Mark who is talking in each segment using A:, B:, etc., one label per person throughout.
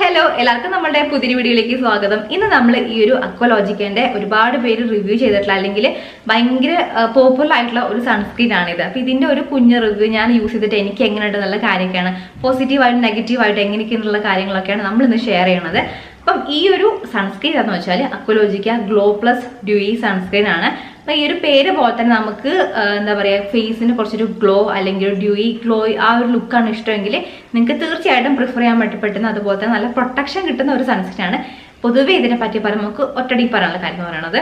A: Hello എല്ലാവർക്കും നമ്മുടെ പുതിയ വീഡിയോയിലേക്ക് സ്വാഗതം. ഇന്ന് നമ്മൾ ഈ ഒരു അക്വലോജിക്കേന്റെ ഒരുപാട് പേര് റിവ്യൂ ചെയ്തിട്ടുള്ള അല്ലെങ്കിൽ ഭയങ്കര പോപ്പുലർ ആയിട്ടുള്ള ഒരു സൺസ്ക്രീൻ ആണിത്. അപ്പോൾ ഇതിന്റെ ഒരു കുഞ്ഞ് റിവ്യൂ ഞാൻ യൂസ് ചെയ്തിട്ട് എനിക്ക് എങ്ങനെയുണ്ട് എന്നുള്ള കാര്യമൊക്കെയാണ്. പോസിറ്റീവായിട്ടും നെഗറ്റീവായിട്ടും എങ്ങനെയൊക്കെയെന്നുള്ള കാര്യങ്ങളൊക്കെയാണ് നമ്മൾ ഇന്ന് ഷെയർ ചെയ്യണത്. അപ്പം ഈ ഒരു സൺസ്ക്രീൻ എന്ന് വെച്ചാൽ Aqualogica glow plus dewy sunscreen ആണ്. അപ്പൊ ഈ ഒരു പേര് പോലെ തന്നെ നമുക്ക് എന്താ പറയുക ഫേസിന് കുറച്ചൊരു ഗ്ലോ അല്ലെങ്കിൽ ഡ്യൂയി ഗ്ലോ ആ ഒരു ലുക്കാണ് ഇഷ്ടമെങ്കിൽ നിങ്ങൾക്ക് തീർച്ചയായിട്ടും പ്രിഫർ ചെയ്യാൻ പറ്റി പെട്ടെന്ന് അതുപോലെ തന്നെ നല്ല പ്രൊട്ടക്ഷൻ കിട്ടുന്ന ഒരു സൺസ്ക്രീൻ ആണ്. പൊതുവേ ഇതിനെ പറ്റി പറയുമ്പോൾ നമുക്ക് ഒറ്റടി പറയാനുള്ള കാര്യം എന്ന് പറയുന്നത്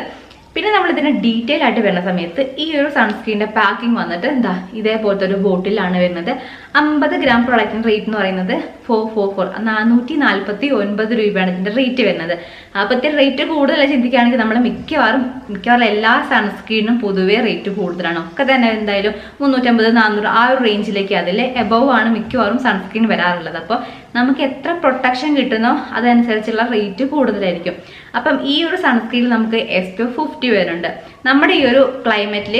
A: പിന്നെ നമ്മൾ ഇതിന് ഡീറ്റെയിൽ ആയിട്ട് വരുന്ന സമയത്ത് ഈ ഒരു സൺസ്ക്രീനിന്റെ പാക്കിംഗ് വന്നിട്ട് എന്താ ഇതേപോലത്തെ ഒരു ബോട്ടിലാണ് വരുന്നത്. അമ്പത് ഗ്രാം പ്രൊഡക്റ്റിന്റെ റേറ്റ് എന്ന് പറയുന്നത് ഫോർ ഫോർ ഫോർ നാനൂറ്റി നാൽപ്പത്തി ഒൻപത് രൂപയാണ് ഇതിന്റെ റേറ്റ് വരുന്നത്. അപ്പത്തെ റേറ്റ് കൂടുതൽ ചിന്തിക്കുകയാണെങ്കിൽ നമ്മൾ മിക്കവാറും മിക്കവാറും എല്ലാ സൺസ്ക്രീനും പൊതുവേ റേറ്റ് കൂടുതലാണ്. ഒക്കെ തന്നെ എന്തായാലും മുന്നൂറ്റമ്പത് നാനൂറ് ആ ഒരു റേഞ്ചിലേക്ക് അതിൽ എബവ് ആണ് മിക്കവാറും സൺസ്ക്രീൻ വരാറുള്ളത്. അപ്പോൾ നമുക്ക് എത്ര പ്രൊട്ടക്ഷൻ കിട്ടുന്നോ അതനുസരിച്ചുള്ള റേറ്റ് കൂടുതലായിരിക്കും. അപ്പം ഈ ഒരു സൺസ്ക്രീനിൽ നമുക്ക് എസ് പി ഫിഫ്റ്റി വരുന്നുണ്ട്. നമ്മുടെ ഈ ഒരു ക്ലൈമറ്റിൽ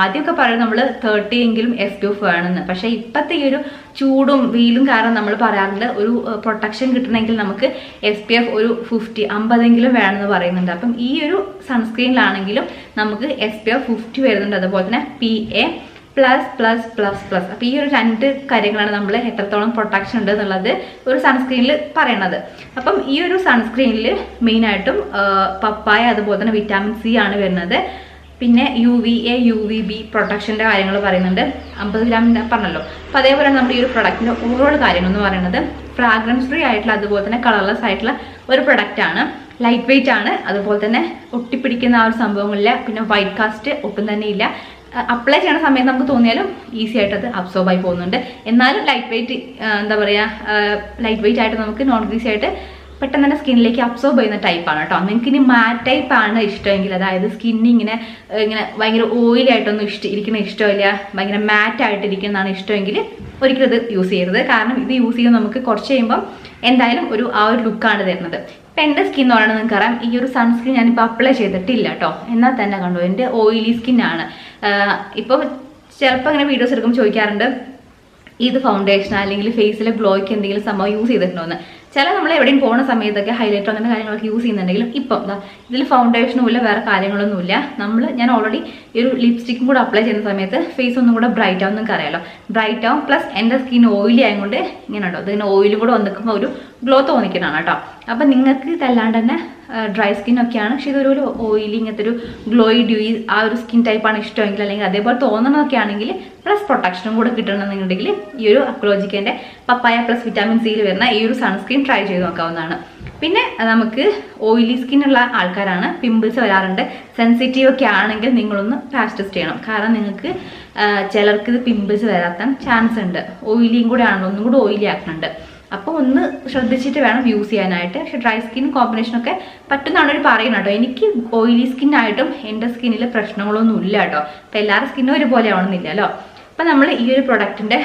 A: ആദ്യമൊക്കെ പറയുന്നത് നമ്മൾ തേർട്ടി എങ്കിലും എഫ് ടു വേണമെന്ന് പക്ഷേ ഇപ്പോഴത്തെ ഈ ഒരു ചൂടും വെയിലും കാരണം നമ്മൾ പറയാറുണ്ട് ഒരു പ്രൊട്ടക്ഷൻ കിട്ടണമെങ്കിൽ നമുക്ക് എസ് പി എഫ് ഒരു ഫിഫ്റ്റി അമ്പതെങ്കിലും വേണമെന്ന് പറയുന്നുണ്ട്. അപ്പം ഈ ഒരു സൺസ്ക്രീനിലാണെങ്കിലും നമുക്ക് എസ് പി എഫ് ഫിഫ്റ്റി വരുന്നുണ്ട്. അതുപോലെ തന്നെ P A plus plus plus plus അപ്പോൾ ഈ ഒരു രണ്ട് കാര്യങ്ങളാണ് നമ്മൾ എത്രത്തോളം പ്രൊട്ടക്ഷൻ ഉണ്ട് എന്നുള്ളത് ഒരു സൺസ്ക്രീനിൽ പറയണത്. അപ്പം ഈ ഒരു സൺസ്ക്രീനിൽ മെയിനായിട്ടും പപ്പായ അതുപോലെ തന്നെ വിറ്റാമിൻ സി ആണ് വരുന്നത്. പിന്നെ U V A U V B പ്രൊട്ടക്ഷന്റെ കാര്യങ്ങൾ പറയുന്നുണ്ട്. അമ്പത് ഗ്രാമിന്റെ പറഞ്ഞല്ലോ. അപ്പോൾ അതേപോലെ നമ്മുടെ ഈ ഒരു പ്രൊഡക്റ്റിന്റെ ഓവറോൾ കാര്യങ്ങൾ എന്ന് പറയുന്നത് ഫ്രാഗ്രൻസ് ഫ്രീ ആയിട്ടുള്ള അതുപോലെ തന്നെ കളർലെസ് ആയിട്ടുള്ള ഒരു പ്രൊഡക്റ്റ് ആണ്. ലൈറ്റ് വെയിറ്റ് ആണ്. അതുപോലെ തന്നെ ഒട്ടിപ്പിടിക്കുന്ന ആ ഒരു സംഭവങ്ങളില്ല. പിന്നെ വൈറ്റ് കാസ്റ്റ് ഒട്ടും തന്നെ ഇല്ല. അപ്ലൈ ചെയ്യണ സമയത്ത് നമുക്ക് തോന്നിയാലും ഈസി ആയിട്ട് അത് അബ്സോർബ് ആയി പോകുന്നുണ്ട്. എന്നാലും ലൈറ്റ് വെയിറ്റ് എന്താ പറയുക ലൈറ്റ് വെയിറ്റ് ആയിട്ട് നമുക്ക് നോൺ ഗ്രീസി ആയിട്ട് പെട്ടെന്ന് തന്നെ സ്കിന്നിലേക്ക് അബ്സോർബ് ചെയ്യുന്ന ടൈപ്പാണ് കേട്ടോ നിങ്ങൾക്ക് ഇനി മാറ്റ് ടൈപ്പ് ആണ് ഇഷ്ടമെങ്കിൽ അതായത് സ്കിന്ന് ഇങ്ങനെ ഇങ്ങനെ ഭയങ്കര ഓയിലി ആയിട്ടൊന്നും ഇഷ്ട ഇരിക്കുന്ന ഇഷ്ടമില്ല ഭയങ്കര മാറ്റ് ആയിട്ടിരിക്കുന്നതാണ് ഇഷ്ടമെങ്കിൽ ഒരിക്കലും ഇത് യൂസ് ചെയ്യരുത്. കാരണം ഇത് യൂസ് ചെയ്യുമ്പോൾ നമുക്ക് കുറച്ച് കഴിയുമ്പം എന്തായാലും ഒരു ആ ഒരു ലുക്കാണ് തരുന്നത്. ഇപ്പം എന്റെ സ്കിൻ എന്ന് പറയുന്നത് നിങ്ങൾക്ക് അറിയാം ഈ ഒരു സൺസ്ക്രീൻ ഞാനിപ്പോൾ അപ്ലൈ ചെയ്തിട്ടില്ല കേട്ടോ എന്നാൽ തന്നെ കണ്ടു എന്റെ ഓയിലി സ്കിന്നാണ് ഇപ്പോൾ ചിലപ്പോൾ അങ്ങനെ വീഡിയോസ് എടുക്കുമ്പോൾ ചോദിക്കാറുണ്ട് ഇത് ഫൗണ്ടേഷൻ അല്ലെങ്കിൽ ഫേസിലെ ഗ്ലോയ്ക്ക് എന്തെങ്കിലും സംഭവം യൂസ് ചെയ്തിട്ടുണ്ടോ എന്ന് ചില നമ്മൾ എവിടെയും പോകുന്ന സമയത്തൊക്കെ ഹൈലൈറ്റർ അങ്ങനെ കാര്യങ്ങളൊക്കെ യൂസ് ചെയ്യുന്നുണ്ടെങ്കിലും ഇപ്പം ഇതിൽ ഫൗണ്ടേഷനും ഇല്ല വേറെ കാര്യങ്ങളൊന്നുമില്ല നമ്മൾ ഞാൻ ഓൾറെഡി ഈ ഒരു ലിപ്സ്റ്റിക്കും കൂടെ അപ്ലൈ ചെയ്യുന്ന സമയത്ത് ഫേസ് ഒന്നും കൂടെ ബ്രൈറ്റ് ആവും നിങ്ങൾക്ക് അറിയാലോ. ബ്രൈറ്റ് ആവും പ്ലസ് എന്റെ സ്കിൻ ഓയിലി ആയതുകൊണ്ട് ഇങ്ങനെ ഉണ്ടോ ഇതിന് ഓയിലും കൂടെ വന്നിക്കുമ്പോൾ ഒരു ഗ്ലോ തോന്നിക്കുന്നതാണ് കേട്ടോ. അപ്പം നിങ്ങൾക്ക് ഇതല്ലാണ്ട് തന്നെ ഡ്രൈ സ്കിൻ ഒക്കെയാണ്. പക്ഷേ ഇതൊരു ഒരു ഓയിലി ഇങ്ങനത്തെ ഒരു ഗ്ലോയി ഡ്യൂയി ആ ഒരു സ്കിൻ ടൈപ്പാണ് ഇഷ്ടമെങ്കിൽ അല്ലെങ്കിൽ അതേപോലെ തോന്നണമൊക്കെ ആണെങ്കിൽ പ്ലസ് പ്രൊട്ടക്ഷനും കൂടെ കിട്ടണമെന്നുണ്ടെങ്കിൽ ഈ ഒരു അക്ലോജിക്കന്റെ പപ്പായ പ്ലസ് വിറ്റാമിൻ സിയിൽ വരുന്ന ഈ ഒരു സൺസ്ക്രീൻ ട്രൈ ചെയ്ത് നോക്കാവുന്നതാണ്. പിന്നെ നമുക്ക് ഓയിലി ഉള്ള ആൾക്കാരാണ്. പിമ്പിൾസ് വരാറുണ്ട്. സെൻസിറ്റീവ് ഒക്കെ ആണെങ്കിൽ നിങ്ങളൊന്ന് ഫാസ്റ്റ് ടെസ്റ്റ് ചെയ്യണം. കാരണം നിങ്ങൾക്ക് ചിലർക്ക് ഇത് പിമ്പിൾസ് വരാത്ത ചാൻസ് ഉണ്ട്. ഓയിലിയും കൂടെ ആണല്ലോ ഒന്നും കൂടെ ഓയിലി ആക്കുന്നുണ്ട് അപ്പോൾ ഒന്ന് ശ്രദ്ധിച്ചിട്ട് വേണം യൂസ് ചെയ്യാനായിട്ട്. പക്ഷെ ഡ്രൈ സ്കിൻ കോമ്പിനേഷനൊക്കെ പറ്റുന്നതാണ് അവർ പറയുന്നത് കേട്ടോ. എനിക്ക് ഓയിലി സ്കിന്നായിട്ടും എന്റെ സ്കിന്നിൽ പ്രശ്നങ്ങളൊന്നും ഇല്ല കേട്ടോ. അപ്പോൾ എല്ലാവരുടെ സ്കിന്നും ഒരുപോലെ ആവണമെന്നില്ലല്ലോ അപ്പം നമ്മൾ ഈ ഒരു പ്രൊഡക്റ്റിന്റെ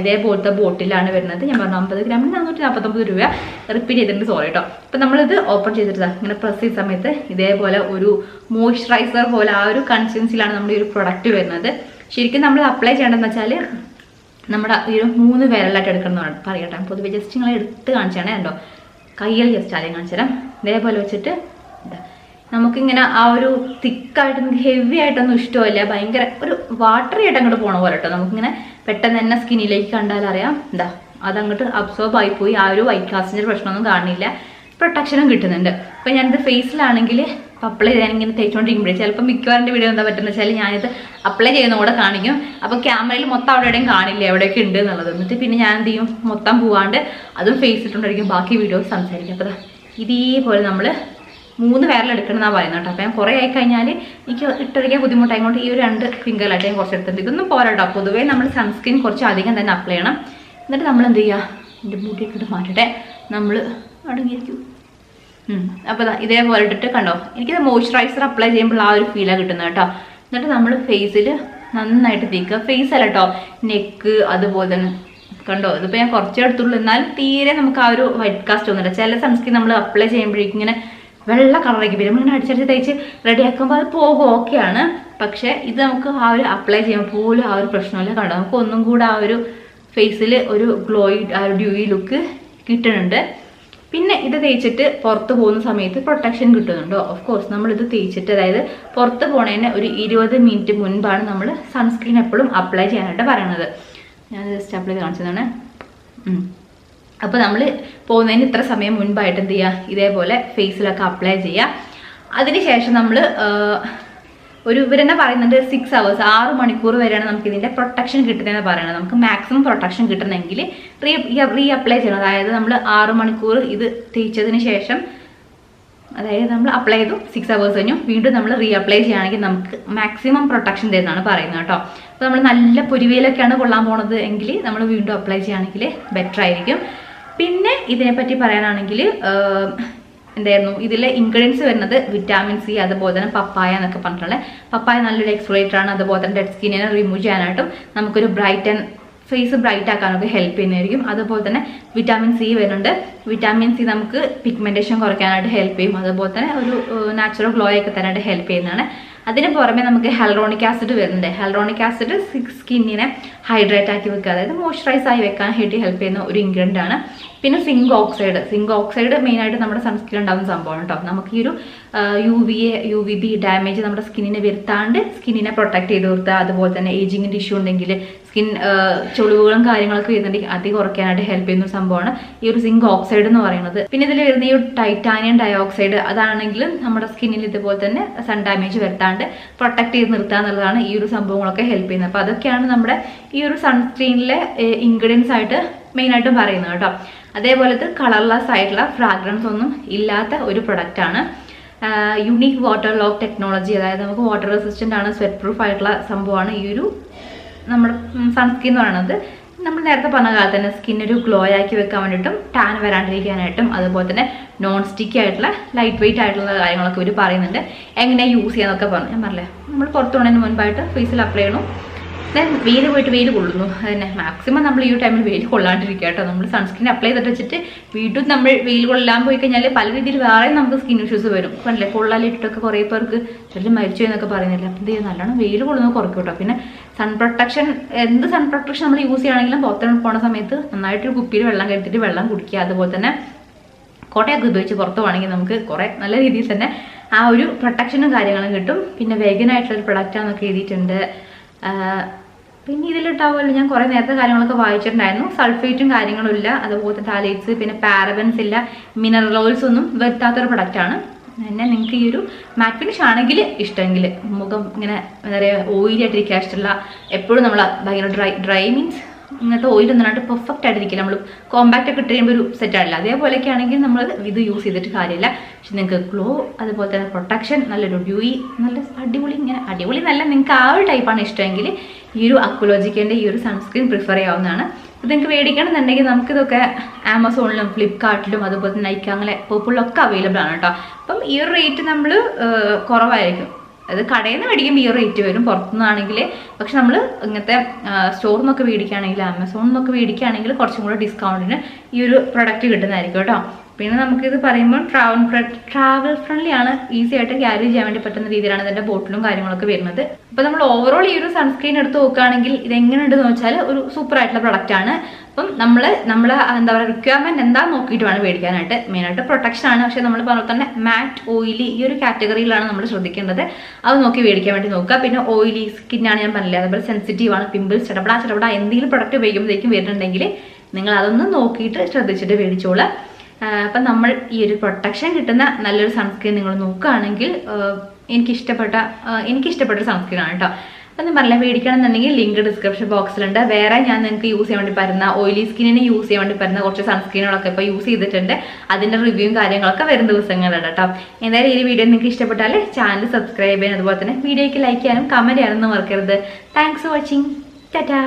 A: ഇതേപോലത്തെ ബോട്ടിലാണ് വരുന്നത്. ഞാൻ പറഞ്ഞു അമ്പത് ഗ്രാമിന് നാനൂറ്റി നാൽപ്പത്തൊമ്പത് രൂപ റിപ്പീറ്റ് ചെയ്തിട്ടുണ്ട്. സോറി കേട്ടോ അപ്പം നമ്മളിത് ഓപ്പൺ ചെയ്തിട്ട് ഇങ്ങനെ പ്രസ് ചെയ്ത സമയത്ത് ഇതേപോലെ ഒരു മോയ്സ്ചറൈസർ പോലെ ആ ഒരു കൺസിസ്റ്റൻസിലാണ് നമ്മുടെ ഈ ഒരു പ്രൊഡക്റ്റ് വരുന്നത്. ശരിക്കും നമ്മൾ അപ്ലൈ ചെയ്യേണ്ടതെന്ന് വെച്ചാൽ നമ്മുടെ ഈ ഒരു മൂന്ന് വിരലായിട്ട് എടുക്കുന്നതാണ് പറയട്ടെ. പൊതുവെ ജസ്റ്റ് നിങ്ങളെ എടുത്ത് കാണിച്ചാണേ കണ്ടോ. കയ്യിൽ ജസ്റ്റ് ആദ്യം കാണിച്ചു തരാം ഇതേപോലെ വെച്ചിട്ട് നമുക്കിങ്ങനെ ആ ഒരു തിക്കായിട്ട് നമുക്ക് ഹെവി ആയിട്ടൊന്നും ഇഷ്ടമല്ല. ഭയങ്കര ഒരു വാട്ടറി ആയിട്ട് അങ്ങോട്ട് പോണ പോലെ കേട്ടോ നമുക്കിങ്ങനെ പെട്ടെന്ന് തന്നെ സ്കിന്നിലേക്ക് കണ്ടാൽ അറിയാം. എന്താ അതങ്ങോട്ട് അബ്സോർബ് ആയിപ്പോയി ആ ഒരു വൈറ്റ് കാസ്റ്റിന്റെ പ്രശ്നമൊന്നും കാണില്ല. പ്രൊട്ടക്ഷനും കിട്ടുന്നുണ്ട്. അപ്പം ഞാനിത് ഫേസിലാണെങ്കിൽ അപ്ലൈ ചെയ്യാൻ ഇങ്ങനെ തേച്ചുകൊണ്ടിരിക്കുമ്പോഴേ ചിലപ്പോൾ മിക്കവാറിന്റെ വീഡിയോ എന്താ പറ്റുന്നത് വെച്ചാൽ ഞാനിത് അപ്ലൈ ചെയ്യുന്ന കൂടെ കാണിക്കും. അപ്പോൾ ക്യാമറയിൽ മൊത്തം അവിടെ കാണില്ല എവിടെയൊക്കെ ഉണ്ട് എന്നുള്ളത്. എന്നിട്ട് പിന്നെ ഞാൻ എന്ത് ചെയ്യും? മൊത്തം പോവാണ്ട് അതും ഫേസ് ഇട്ടുകൊണ്ടിരിക്കും ബാക്കി വീഡിയോസ് സംസാരിക്കും. അപ്പോൾ ഇതേപോലെ നമ്മൾ മൂന്ന് പേരിലെടുക്കണം എന്നാണ് പറയുന്നത് കേട്ടോ. അപ്പോൾ ഞാൻ കുറേ ആയി കഴിഞ്ഞാൽ എനിക്ക് ഇട്ടടിക്കാൻ ബുദ്ധിമുട്ടായതുകൊണ്ട് ഈ ഒരു രണ്ട് ഫിംഗറിലായിട്ട് ഞാൻ കുറച്ച് എടുത്തിട്ടുണ്ട്. ഇതൊന്നും പോരാ കേട്ടോ. പൊതുവേ നമ്മൾ സൺസ്ക്രീൻ കുറച്ച് അധികം തന്നെ അപ്ലൈ ചെയ്യണം. എന്നിട്ട് നമ്മൾ എന്ത് ചെയ്യുക എന്റെ മുടിയൊക്കെ ഇട്ട് മാറ്റട്ടെ. നമ്മൾ അടങ്ങിയിരിക്കും. അപ്പോൾ ഇതേപോലെ ഇട്ടിട്ട് കണ്ടോ? എനിക്കിത് മോയ്സ്ചറൈസർ അപ്ലൈ ചെയ്യുമ്പോൾ ആ ഒരു ഫീലാണ് കിട്ടുന്നത് കേട്ടോ. എന്നിട്ട് നമ്മൾ ഫേസിൽ നന്നായിട്ട് തേക്കുക. ഫേസ് അല്ല കേട്ടോ. നെക്ക് അതുപോലെ തന്നെ. കണ്ടോ? ഇതിപ്പോൾ ഞാൻ കുറച്ചേ എടുത്തുള്ളൂ. എന്നാലും തീരെ നമുക്ക് ആ ഒരു വൈറ്റ് കാസ്റ്റ് ഒന്നുമില്ല. ചില സൺസ്ക്രീൻ നമ്മൾ അപ്ലൈ ചെയ്യുമ്പോഴേക്കും ഇങ്ങനെ വെള്ള കളറേക്ക് വരും ഇങ്ങനെ അടിച്ചടിച്ച് തയ്ച്ച് റെഡി ആക്കുമ്പോൾ അത് പോകും. ഓക്കെയാണ് പക്ഷേ ഇത് നമുക്ക് ആ ഒരു അപ്ലൈ ചെയ്യാൻ പോലും ആ ഒരു പ്രശ്നമില്ല. കണ്ടോ? നമുക്ക് ഒന്നും കൂടെ ആ ഒരു ഫേസിൽ ഒരു ഗ്ലോയി ആ ഒരു ഡ്യൂയി ലുക്ക് കിട്ടുന്നുണ്ട്. പിന്നെ ഇത് തേച്ചിട്ട് പുറത്ത് പോകുന്ന സമയത്ത് പ്രൊട്ടക്ഷൻ കിട്ടുന്നുണ്ടോ. ഓഫ് കോഴ്സ് നമ്മളിത് തേച്ചിട്ട് അതായത് പുറത്ത് പോണതിന് ഒരു ഇരുപത് മിനിറ്റ് മുൻപാണ് നമ്മൾ സൺസ്ക്രീൻ എപ്പോഴും അപ്ലൈ ചെയ്യാനായിട്ട് പറയണത്. ഞാൻ ജസ്റ്റ് അപ്ലൈ കാണിച്ചതാണ്. അപ്പോൾ നമ്മൾ പോകുന്നതിന് ഇത്ര സമയം മുൻപായിട്ട് എന്ത് ചെയ്യുക ഇതേപോലെ ഫേസിലൊക്കെ അപ്ലൈ ചെയ്യുക അതിനുശേഷം നമ്മൾ ഒരു ഇവരെന്നെ പറയുന്നുണ്ട് സിക്സ് അവേഴ്സ് ആറ് മണിക്കൂർ വരെയാണ് നമുക്ക് ഇതിന്റെ പ്രൊട്ടക്ഷൻ കിട്ടുന്നതെന്ന് പറയുന്നത് നമുക്ക് മാക്സിമം പ്രൊട്ടക്ഷൻ കിട്ടണമെങ്കിൽ റീ റീ അപ്ലൈ ചെയ്യണം. അതായത് നമ്മൾ ആറ് മണിക്കൂർ ഇത് തേച്ചതിന് ശേഷം അതായത് നമ്മൾ അപ്ലൈ ചെയ്തു സിക്സ് അവേഴ്സ് കഴിഞ്ഞു. വീണ്ടും നമ്മൾ റീ അപ്ലൈ ചെയ്യുകയാണെങ്കിൽ നമുക്ക് മാക്സിമം പ്രൊട്ടക്ഷൻ തരുന്നതാണ് പറയുന്നത് കേട്ടോ. അപ്പോൾ നമ്മൾ നല്ല പൊരുവയിലൊക്കെയാണ് കൊള്ളാൻ പോണത് എങ്കിൽ നമ്മൾ വീണ്ടും അപ്ലൈ ചെയ്യുകയാണെങ്കിൽ ബെറ്റർ ആയിരിക്കും. പിന്നെ ഇതിനെപ്പറ്റി പറയാനാണെങ്കിൽ എന്തായിരുന്നു ഇതിലെ ഇൻഗ്രീഡിയൻസ് വരുന്നത് വിറ്റാമിൻ സി അതുപോലെ തന്നെ പപ്പായ എന്നൊക്കെ പറഞ്ഞിട്ടുള്ളത് പപ്പായ നല്ലൊരു എക്സ്പ്ലോറേറ്റർ ആണ്. അതുപോലെ തന്നെ ഡെഡ് സ്കിന്നിനെ റിമൂവ് ചെയ്യാനായിട്ടും നമുക്കൊരു ബ്രൈറ്റ് ആൻഡ് ഫേസ് ബ്രൈറ്റ് ആക്കാനൊക്കെ ഹെൽപ്പ് ചെയ്യുന്നതായിരിക്കും. അതുപോലെ തന്നെ വിറ്റാമിൻ സി വരുന്നുണ്ട്. വിറ്റാമിൻ സി നമുക്ക് പിഗ്മെന്റേഷൻ കുറയ്ക്കാനായിട്ട് ഹെൽപ്പ് ചെയ്യും. അതുപോലെ തന്നെ ഒരു നാച്ചുറൽ ഗ്ലോ ഒക്കെ തരാനായിട്ട് ഹെൽപ്പ് ചെയ്യുന്നതാണ്. അതിന് പുറമെ നമുക്ക് ഹെൽറോണിക് ആസിഡ് വരുന്നുണ്ട്. ഹെൽറോണിക് ആസിഡ് സ്കിന്നിനെ ഹൈഡ്രേറ്റ് ആക്കി വെക്കുക. അതായത് മോയ്സ്ചറൈസ് ആയി വെക്കാൻ ഹെൽപ്പ് ചെയ്യുന്ന ഒരു ഇൻഗ്രീഡിയന്റ് ആണ്. പിന്നെ സിങ്ക് ഓക്സൈഡ് സിങ്ക് ഓക്സൈഡ് മെയിനായിട്ട് നമ്മുടെ സൺസ്ക്രീൻ ഉണ്ടാകുന്ന സംഭവമാണ് കേട്ടോ നമുക്ക് ഈ ഒരു U V A U V B damage നമ്മുടെ സ്കിന്നിനെ വരുത്താണ്ട് സ്കിന്നിനെ പ്രൊട്ടക്ട് ചെയ്ത് കൊടുത്താൽ അതുപോലെ തന്നെ ഏജിങ്ങിന്റെ ഇഷ്യൂ ഉണ്ടെങ്കിൽ സ്കിൻ ചുളിവുകളും കാര്യങ്ങളൊക്കെ വരുന്നുണ്ടെങ്കിൽ അത് കുറയ്ക്കാനായിട്ട് ഹെൽപ്പ് ചെയ്യുന്ന ഒരു സംഭവമാണ്. ഈ ഒരു സിങ്ക് ഓക്സൈഡ് എന്ന് പറയുന്നത്. പിന്നെ ഇതിൽ വരുന്ന ഈ ടൈറ്റാനിയം ഡയോക്സൈഡ് അതാണെങ്കിലും നമ്മുടെ സ്കിന്നിൽ ഇതുപോലെ തന്നെ സൺ ഡാമേജ് വരുത്താണ്ട് പ്രൊട്ടക്ട് ചെയ്ത് നിർത്തുക എന്നുള്ളതാണ് ഈ ഒരു സംഭവങ്ങളൊക്കെ ഹെൽപ്പ് ചെയ്യുന്നത്. അപ്പോൾ അതൊക്കെയാണ് നമ്മുടെ ഈ ഒരു സൺസ്ക്രീനിലെ ഇൻഗ്രീഡിയൻസ് ആയിട്ട് മെയിനായിട്ടും പറയുന്നത് കേട്ടോ. അതേപോലത്തെ കളർലെസ് ആയിട്ടുള്ള ഫ്രാഗ്രൻസ് ഒന്നും ഇല്ലാത്ത ഒരു പ്രൊഡക്റ്റാണ് യുണീക്ക് വാട്ടർ ലോക്ക് ടെക്നോളജി അതായത് നമുക്ക് വാട്ടർ റെസിസ്റ്റന്റ് ആണ് സ്വെറ്റ് പ്രൂഫ് ആയിട്ടുള്ള സംഭവമാണ് ഈ ഒരു നമ്മുടെ സൺസ്ക്രീൻ എന്ന് പറയുന്നത്. നമ്മൾ നേരത്തെ പറഞ്ഞ കാലത്ത് തന്നെ സ്കിൻ ഒരു ഗ്ലോ ആക്കി വെക്കാൻ വേണ്ടിയിട്ടും ടാൻ വരാണ്ടിരിക്കാനായിട്ടും അതുപോലെ തന്നെ നോൺ സ്റ്റിക്കി ആയിട്ടുള്ള ലൈറ്റ് വെയിറ്റ് ആയിട്ടുള്ള കാര്യങ്ങളൊക്കെ ഇവർ പറയുന്നുണ്ട്. എങ്ങനെ യൂസ് ചെയ്യാന്നൊക്കെ പറഞ്ഞു. ഞാൻ പറഞ്ഞില്ലേ? നമ്മൾ പുറത്തു പോകുന്നതിന് മുൻപായിട്ട് ഫേസിൽ അപ്ലൈ ചെയ്യണം. ദെൻ വെയിൽ പോയിട്ട് വെയിൽ കൊള്ളുന്നു. അതന്നെ മാക്സിമം നമ്മൾ ഈ ടൈമിൽ വെയിൽ കൊള്ളാണ്ടിരിക്കുക കേട്ടോ. നമ്മൾ സൺസ്ക്രീൻ അപ്ലൈ ചെയ്തിട്ട് വെച്ചിട്ട് വീണ്ടും നമ്മൾ വെയിൽ കൊള്ളാൻ പോയി കഴിഞ്ഞാൽ പല രീതിയിൽ വേറെ നമുക്ക് സ്കിൻ ഇഷ്യൂസ് വരും. കണ്ടില്ലേ കൊള്ളാലിട്ടൊക്കെ കുറേ പേർക്ക് ചിലർ മരിച്ചു എന്നൊക്കെ പറയുന്നില്ല? അപ്പം എന്ത് നല്ലോണം വെയിൽ കൊള്ളുന്നത് കുറയ്ക്കും കേട്ടോ. പിന്നെ സൺ പ്രൊട്ടക്ഷൻ എന്ത് സൺ പ്രൊട്ടക്ഷൻ നമ്മൾ യൂസ് ചെയ്യുകയാണെങ്കിലും പുറത്ത് പോകുന്ന സമയത്ത് നന്നായിട്ട് കുപ്പിയിൽ വെള്ളം കരുത്തിട്ട് വെള്ളം കുടിക്കുക. അതുപോലെ തന്നെ കോട്ടയൊക്കെ ഉപയോഗിച്ച് പുറത്ത് പോകണമെങ്കിൽ നമുക്ക് കുറേ നല്ല രീതിയിൽ തന്നെ ആ ഒരു പ്രൊട്ടക്ഷനും കാര്യങ്ങളും കിട്ടും. പിന്നെ വേഗനായിട്ടുള്ളൊരു പ്രൊഡക്റ്റാന്നൊക്കെ എഴുതിയിട്ടുണ്ട്. പിന്നെ ഇതിലുണ്ടാവുമല്ലോ ഞാൻ കുറേ നേരത്തെ കാര്യങ്ങളൊക്കെ വായിച്ചിട്ടുണ്ടായിരുന്നു. സൾഫേറ്റും കാര്യങ്ങളും ഇല്ല. അതുപോലെ ടാലേറ്റ്സ് പിന്നെ പാരബൻസ് ഇല്ല. മിനറൽ ഓയിൽസ് ഒന്നും വരുത്താത്തൊരു പ്രൊഡക്റ്റാണ് എന്നെ നിങ്ങൾക്ക് ഈ ഒരു മാറ്റ് ഫിനിഷ് ആണെങ്കിൽ ഇഷ്ടമെങ്കിൽ മുഖം ഇങ്ങനെ എന്താ പറയുക ഓയിലി ആയിട്ടിരിക്കാൻ ഇഷ്ടമില്ല എപ്പോഴും നമ്മൾ ഭയങ്കര ഡ്രൈ ഡ്രൈ മീൻസ് ഇങ്ങനത്തെ ഓയിൽ ഒന്നായിട്ട് പെർഫെക്റ്റ് ആയിട്ടിരിക്കില്ല നമ്മൾ കോമ്പാക്റ്റ് ഒക്കെ ഇട്ട് കഴിയുമ്പോൾ ഒരു സെറ്റ് ആയില്ല അതേപോലെയൊക്കെ ആണെങ്കിൽ നമ്മൾ ഇത് യൂസ് ചെയ്തിട്ട് കാര്യമില്ല. പക്ഷെ നിങ്ങൾക്ക് ഗ്ലോ അതുപോലെ തന്നെ പ്രൊട്ടക്ഷൻ നല്ലൊരു ഡ്യൂയി നല്ല അടിപൊളി ഇങ്ങനെ അടിപൊളി നല്ല നിങ്ങൾക്ക് ആ ഒരു ടൈപ്പാണ് ഇഷ്ടമെങ്കിൽ ഈ ഒരു അക്കുലോജിക്കേന്റെ ഈ ഒരു സൺസ്ക്രീൻ പ്രിഫർ ചെയ്യാവുന്നതാണ്. അപ്പോൾ നിങ്ങൾക്ക് മേടിക്കണമെന്നുണ്ടെങ്കിൽ നമുക്കിതൊക്കെ ആമസോണിലും ഫ്ലിപ്കാർട്ടിലും അതുപോലെ തന്നെ നൈക്ക അങ്ങനെ പേർപ്പിളിലൊക്കെ അവൈലബിൾ ആണ് കേട്ടോ അപ്പം ഈ ഒരു റേറ്റ് നമ്മൾ കുറവായിരിക്കും. അത് കടയിൽ നിന്ന് മേടിക്കുമ്പോൾ ഈ റേറ്റ് വരും. പുറത്തുനിന്നാണെങ്കിൽ പക്ഷെ നമ്മൾ ഇങ്ങനത്തെ സ്റ്റോറിൽ നിന്നൊക്കെ മേടിക്കുകയാണെങ്കിൽ ആമസോണിൽ നിന്നൊക്കെ മേടിക്കുകയാണെങ്കിൽ കുറച്ചും കൂടെ ഡിസ്കൗണ്ടിന് ഈ ഒരു പ്രൊഡക്റ്റ് കിട്ടുന്നതായിരിക്കും കേട്ടോ പിന്നെ നമുക്കിത് പറയുമ്പോൾ ട്രാവൽ ഫ്രണ്ട് ട്രാവൽ ഫ്രണ്ട്ലി ആണ് ഈസി ആയിട്ട് ക്യാരി ചെയ്യാൻ വേണ്ടി പറ്റുന്ന രീതിയിലാണ് ഇതിന്റെ ബോട്ടിലും കാര്യങ്ങളൊക്കെ വരുന്നത്. അപ്പോൾ നമ്മൾ ഓവറോൾ ഈ ഒരു സൺസ്ക്രീൻ എടുത്ത് നോക്കുകയാണെങ്കിൽ ഇത് എങ്ങനെയുണ്ടെന്ന് വെച്ചാൽ ഒരു സൂപ്പർ ആയിട്ടുള്ള പ്രൊഡക്റ്റ് ആണ്. അപ്പം നമ്മൾ നമ്മൾ എന്താ പറയുക റിക്വയർമെന്റ് എന്താ നോക്കിയിട്ട് വേണം മേടിക്കാനായിട്ട്. മെയിനായിട്ട് പ്രൊട്ടക്ഷൻ ആണ്. പക്ഷേ നമ്മൾ പറഞ്ഞ തന്നെ മാറ്റ് ഓയിലി ഈ ഒരു കാറ്റഗറിയിലാണ് നമ്മൾ ശ്രദ്ധിക്കേണ്ടത്. അത് നോക്കി മേടിക്കാൻ വേണ്ടി നോക്കുക. പിന്നെ ഓയിലി സ്കിന്നാണ് ഞാൻ പറഞ്ഞില്ല അതുപോലെ സെൻസിറ്റീവ് ആണ് പിമ്പിൾസ് ചടപട ചടപട എന്തെങ്കിലും പ്രൊഡക്റ്റ് ഉപയോഗിക്കുമ്പോഴേക്കും വരുന്നുണ്ടെങ്കിൽ നിങ്ങൾ അതൊന്ന് നോക്കിയിട്ട് ശ്രദ്ധിച്ചിട്ട് മേടിച്ചോളാം. അപ്പം നമ്മൾ ഈ ഒരു പ്രൊട്ടക്ഷൻ കിട്ടുന്ന നല്ലൊരു സൺസ്ക്രീൻ നിങ്ങൾ നോക്കുകയാണെങ്കിൽ എനിക്കിഷ്ടപ്പെട്ട എനിക്കിഷ്ടപ്പെട്ട സൺസ്ക്രീൻ ആണ് കേട്ടോ. അപ്പം ഞാൻ മേടിക്കണം എന്നുണ്ടെങ്കിൽ ലിങ്ക് ഡിസ്ക്രിപ്ഷൻ ബോക്സിലുണ്ട് വേറെ ഞാൻ നിങ്ങൾക്ക് യൂസ് ചെയ്യാൻ വേണ്ടി പറ്റുന്ന ഓയിലി സ്കിന്നിന് യൂസ് ചെയ്യാൻ വേണ്ടി പറ്റുന്ന കുറച്ച് സൺസ്ക്രീനുകളൊക്കെ ഇപ്പോൾ യൂസ് ചെയ്തിട്ടുണ്ട്. അതിന്റെ റിവ്യൂവും കാര്യങ്ങളൊക്കെ വരും ദിവസങ്ങളുണ്ട് കേട്ടോ. എന്തായാലും ഈ വീഡിയോ നിങ്ങൾക്ക് ഇഷ്ടപ്പെട്ടാൽ ചാനൽ സബ്സ്ക്രൈബ് ചെയ്യാൻ അതുപോലെ തന്നെ വീഡിയോയ്ക്ക് ലൈക്ക് ചെയ്യാനും കമന്റ് ചെയ്യാനൊന്നും മറക്കരുത്. Thanks for watching Tata